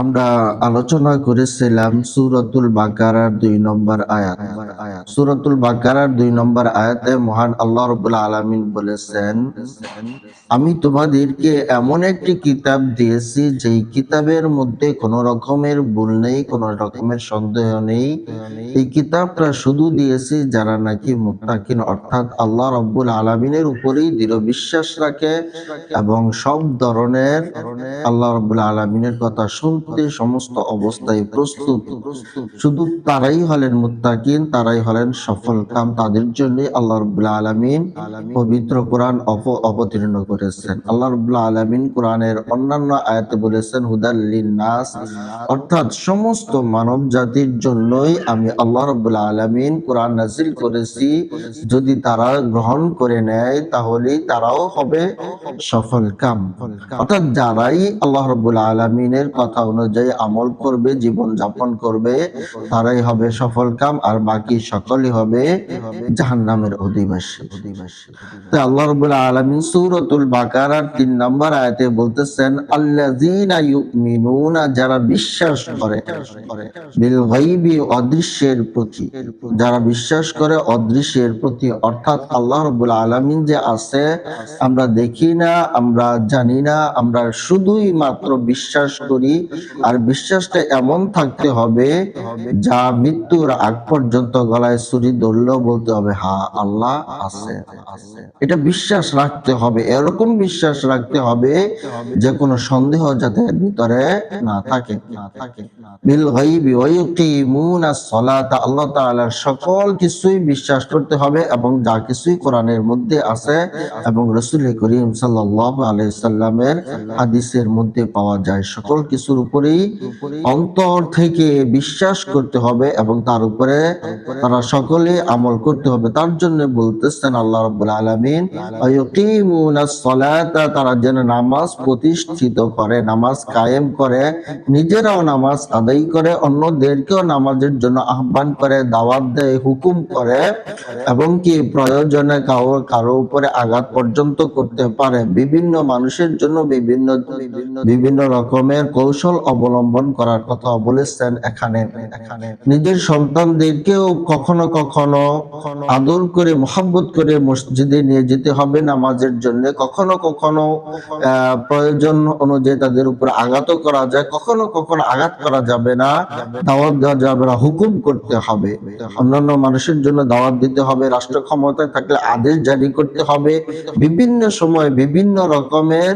আমরা আলোচনা করেছিলাম সুরতুল বাকারার দুই নম্বর আয়াত। সুরতুল বাকারার দুই নম্বর আয়াতে মহান আল্লাহ রবুল্লা আলমিন বলেছেন, আমি তোমাদেরকে এমন একটি কিতাব দিয়েছি, যেই কিতাবের মধ্যে কোন রকমের ভুল নেই, কোন রকমের সন্দেহ নেই। এই কিতাবটা শুধু দিয়েছি যারা নাকি মুত্তাকিন, অর্থাৎ আল্লাহ রব্বুল আলমিনের উপরেই দৃঢ় বিশ্বাস রাখে এবং সব ধরনের আল্লাহ রব্বুল আলমিনের কথা শুনতে সমস্ত অবস্থায় প্রস্তুত। শুধু তারাই হলেন মুত্তাকিন, তারাই হলেন সফল কাম তাদের জন্য আল্লাহ রব্বুল আলমিন পবিত্র কোরআন অবতীর্ণ করেছেন। আল্লাহ রব্বুল আলমিন কোরআনের অন্যান্য আয়াতে বলেছেন হুদাল্লিন নাস অর্থাৎ সমস্ত মানব জাতির জন্যই আমি আল্লাহ রব্বুল আলমিন কোরআন নাজিল করেছি। যদি তারা গ্রহণ করে নেয়, তাহলেই তারাও হবে সফল কাম। অর্থাৎ যারাই আল্লাহ রব্বুল আলমিনের কথা অনুযায়ী আমল করবে জীবন যাপন করবে, তারাই হবে সফল কাম, আর বাকি সকলই হবে জাহান্নামের অধিবাসী। তো আল্লাহ রব্বুল আলামিন সূরাতুল বাকারার 3 নম্বর আয়াতে বলতেছেন, আল্লাযীনা ইউমিনুনা যারা বিশ্বাস করে, বিল গায়বি অদৃশ্যের প্রতি। যারা বিশ্বাস করে অদৃশ্যের প্রতি, অর্থাৎ আল্লাহ রব্বুল আলামিন যে আছে, আমরা দেখি না, আমরা জানি না, আমরা শুধুই মাত্র বিশ্বাস করি। আর বিশ্বাসটা এমন থাকতে হবে, যা মৃত্যুর আগ পর্যন্ত গলায় ছুরি ধরলেও বলতে হবে, হা, আল্লাহ আছে। এটা বিশ্বাস রাখতে হবে, এরকম বিশ্বাস রাখতে হবে যে কোনো সন্দেহ যাতে ভিতরে না থাকে। বিল ইউকিমুনা আল্লাহ তাআলার সকল কিছুই বিশ্বাস করতে হবে এবং যা কিছুই কোরআনের মধ্যে আছে এবং রাসূল করিম সাল্লাল্লাহু আলাইহি সাল্লামের হাদিসের মধ্যে পাওয়া যায়। সকল কিছুর উপরেই অন্তর থেকে বিশ্বাস করতে হবে এবং তার উপরে তারা সকলে আমল করতে হবে। তার জন্য বলতেছেন আল্লাহ রাব্বুল আলামিন তারা যেন নামাজ প্রতিষ্ঠিত করে, নামাজ কায়েম করে, নিজেরাও নামাজ আদায় করে, অন্যদেরকেও নামাজের জন্য আহ্বান করে, দাওয়াত দেয়, হুকুম করে, এবং কি প্রয়োজনে কারও কারও উপরে আঘাত পর্যন্ত করতে পারে। বিভিন্ন মানুষের জন্য বিভিন্ন বিভিন্ন রকমের কৌশল অবলম্বন করার কথা বলেছেন এখানে এখানে। নিজের সন্তানদেরকেও কখনো কখনো কখনো আদর করে, মোহাব্বত করে মসজিদে নিয়ে যেতে হবে নামাজের জন্য। কখনো কখনো প্রয়োজন অনুযায়ী তাদের উপর আঘাত করা যায়, কখনো কখনো আঘাত করা যাবে না। দাওয়াত দেওয়া যাবে না, হুকুম করতে হবে। অন্যান্য মানুষের জন্য দাওয়াত দিতে হবে, রাষ্ট্র ক্ষমতায় থাকলে আদেশ জারি করতে হবে। বিভিন্ন সময় বিভিন্ন রকমের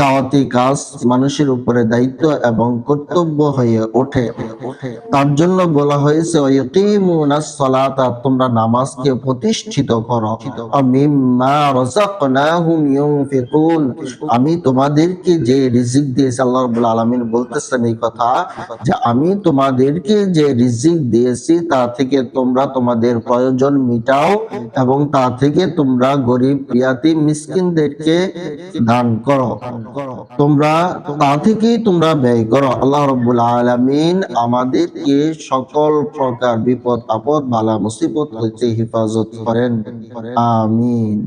দাওয়াতি কাজ মানুষের উপরে দায়িত্ব এবং কর্তব্য হয়ে ওঠে। তার জন্য বলা হয়েছে তোমরা নামাজকে প্রতিষ্ঠিত করো। আমি তোমাদেরকে যে রিজিক দিয়েছি, আল্লাহ রাব্বুল আলামিন বলতেছেন এই কথা, যে আমি তোমাদেরকে যে রিজিক দিয়েছি, তা থেকে তোমরা তোমাদের প্রয়োজন মিটাও এবং তা থেকে তোমরা গরিব ইয়াতিম মিসকিনদেরকে দান করো। তোমরা তা থেকেই তোমরা ব্যয় করো। আল্লাহ রব্বুল আলামিন আমাদেরকে সকল প্রকার বিপদ আপদ মালা মুসিবত হইতে হেফাজত করেন। আমিন।